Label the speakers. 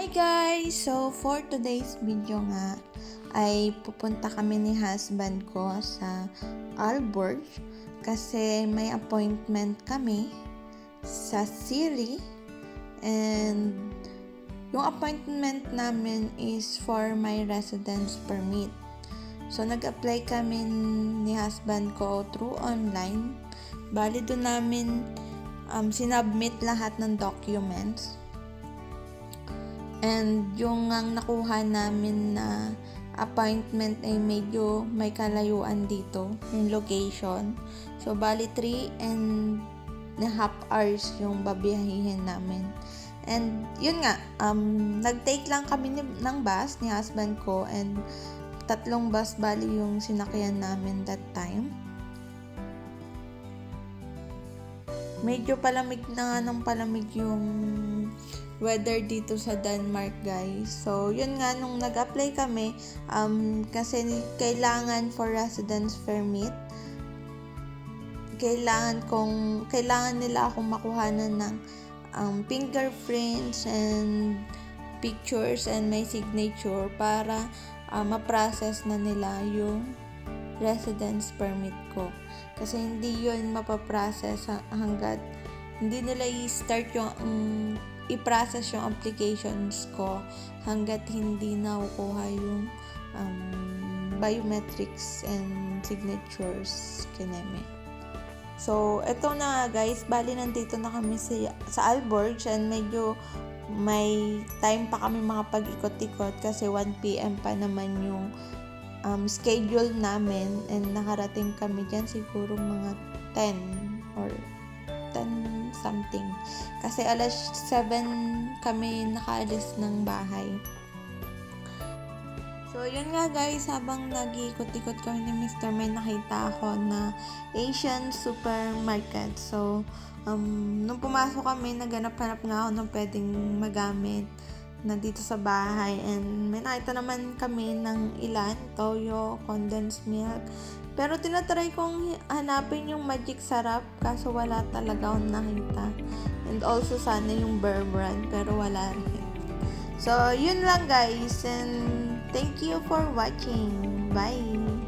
Speaker 1: Hi guys! So, for today's video nga, ay pupunta kami ni husband ko sa Alborg kasi may appointment kami sa Siri and yung appointment namin is for my residence permit. So, nag-apply kami ni husband ko through online. Bali doon namin um, sinubmit lahat ng documents. And yung ang nakuha namin na appointment ay medyo may kalayuan dito, yung location. So, bali 3 and a half hours yung babiyahihin namin. And yun nga, um, nag-take lang kami ni, ng bus ni husband ko and tatlong bus bali yung sinakyan namin that time. Medyo palamig na nga ng palamig yung weather dito sa Denmark, guys. So, yun nga, nung nag-apply kami, um, kasi kailangan for residence permit, kailangan kong, kailangan nila akong makuhanan ng um, fingerprints and pictures and my signature para uh, ma-process na nila yung residence permit ko. Kasi hindi yun mapaprocess hanggat hindi nila i-start yung um, i-process yung applications ko hanggat hindi nakukuha yung um, biometrics and signatures kineme. So, eto na guys, bali nandito na kami sa, sa Alborg and medyo may time pa kami makapag-ikot-ikot kasi 1pm pa naman yung um, schedule namin and nakarating kami dyan siguro mga 10 or 10 something. Kasi alas 7 kami nakaalis ng bahay. So, yun nga guys, habang nag-ikot-ikot kami ni Mr. May nakita ako na Asian supermarket. So, um, nung pumasok kami, naganap-hanap nga ako ng pwedeng magamit na dito sa bahay. And may nakita naman kami ng ilan, toyo, condensed milk. Pero tinatry kong hanapin yung magic sarap kaso wala talaga akong nakita. And also sana yung Bear Brand pero wala rin. So, yun lang guys. And thank you for watching. Bye!